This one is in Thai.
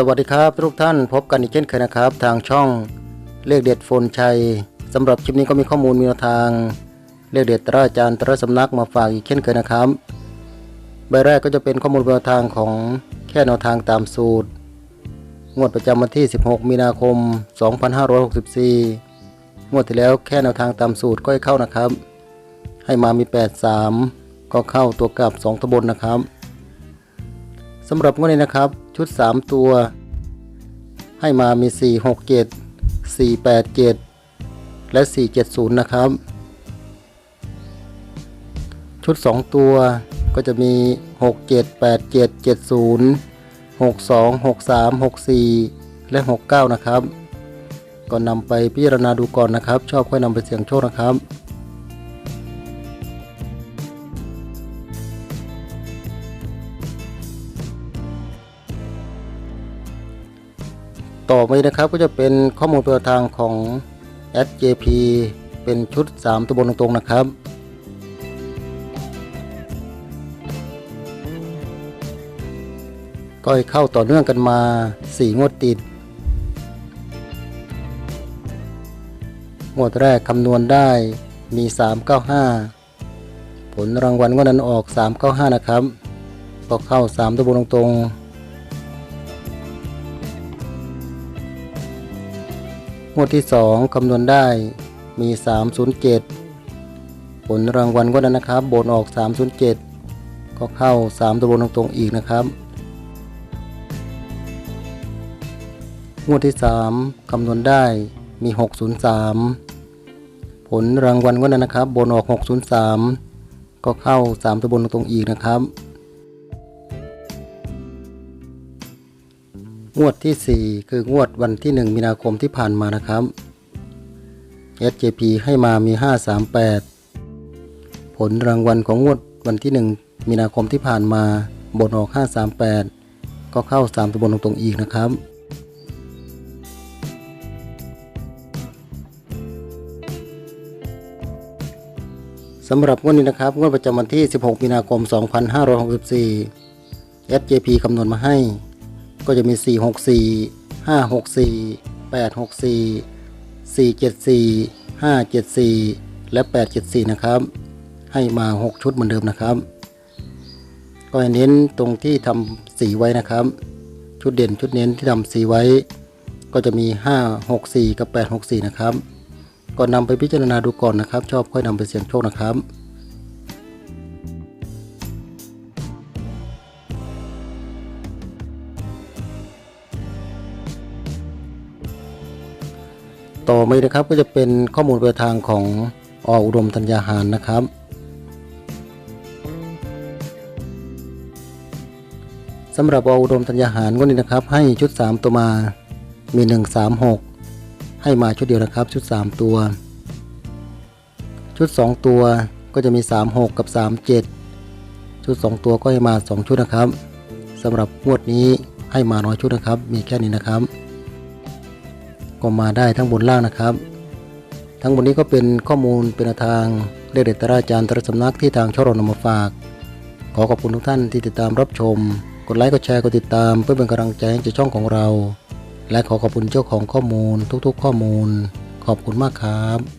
สวัสดีครับทุกท่านพบกันอีกเช่นเคยนะครับ ทางช่องเลขเด็ดโฟนชัยสำหรับคลิปนี้ก็มีข้อมูลมีแนวทาง เลขเด็ดตราอาจารย์ตราสำนักมาฝากอีกเช่นเคยนะครับใบแรกก็จะเป็นข้อมูลแนวทางของแค่แนวทางตามสูตร งวดประจำวันที่ 16 มีนาคม 2564 งวดที่แล้วแค่แนวทางตามสูตรก็ให้เข้านะครับ ให้มามี 83 ก็เข้าตัวกลับ 2 ตบนนะครับ สำหรับงวดนี้นะครับ ชุด 3 ตัว ให้มามี 4 6 7 4 8 7 และ 4 7 0 นะครับ ชุด 2 ตัวก็จะมี 6 7 8 7 7 0 6 2 6 3 6 4 และ 69 นะครับ ก็นำไปพิจารณาดูก่อนนะครับ ชอบค่อยนำไปเสี่ยงโชคนะครับ ต่อไปนะครับก็จะเป็นข้อมูลตัวทางของ SJP เป็นชุด 3 ตัวบนตรงๆนะครับ ก็เข้าต่อเนื่องกันมา 4 งวดติด งวดแรกคำนวณได้มี 395 ผลรางวัลงวดนั้นออก 395 นะครับ ก็เข้า 3 ตัวบนตรงๆ งวดที่ 2 คำนวณได้มี 307 ผลรางวัลก็นั้นนะครับบนออก 307 ก็เข้า 3 ตัวบนตรงๆอีกนะครับ งวดที่ 3 คำนวณได้มี 603 ผลรางวัลก็นั้นนะครับบนออก 603 ก็เข้า 3 ตัวบนตรงๆอีกนะครับ งวดที่ 4 คืองวดวันที่ 1 มีนาคมที่ผ่านมานะครับ SJP ให้มามี 538 ผลรางวัลของงวดวันที่ 1 มีนาคมที่ผ่านมาบนออก 538 ก็เข้า 3ตัวบนตรงๆอีกนะครับ สำหรับงวดนี้นะครับ งวดประจำวันที่ 16 มีนาคม 2564 SJP คำนวณมาให้ ก็จะมี 464 564 864 474 574 และ 874 นะครับ ให้มา 6 ชุดเหมือนเดิมนะครับ ก็ให้เน้นตรงที่ทำสีไว้นะครับ ชุดเด่นชุดเน้นที่ทำสีไว้ ก็จะมี 564 กับ 864 นะครับก็นำไปพิจารณาดูก่อนนะครับ ชอบค่อยนำไปเสี่ยงโชคนะครับ ต่อมานะครับก็จะเป็นข้อมูลไปทางของออุดมธัญญาหารนะครับ สำหรับออุดมธัญญาหารวันนี้นะครับ ให้ชุด 3 ตัวมามี 1 3 6 ให้มาชุดเดียวนะครับชุด 3 ตัว ชุด 2 ตัวก็จะมี 3 6 กับ 3 7 ชุด 2 ตัวก็ให้มา 2 ชุดนะครับสำหรับงวดนี้ให้มาน้อยชุดนะครับ มีแค่นี้นะครับ ก็มาได้ทั้งบนล่างนะครับ ทั้งหมดนี้ก็เป็นข้อมูลเป็นแนวทางเลขเด็ดตราจารย์ตรสำนักที่ทางช่องเรานำมาฝาก ขอขอบคุณทุกท่านที่ติดตามรับชม กดไลค์กดแชร์กดติดตาม เพื่อเป็นกำลังใจให้ช่องของเรา และขอขอบคุณเจ้าของข้อมูลทุกๆ ข้อมูล ขอบคุณมากครับ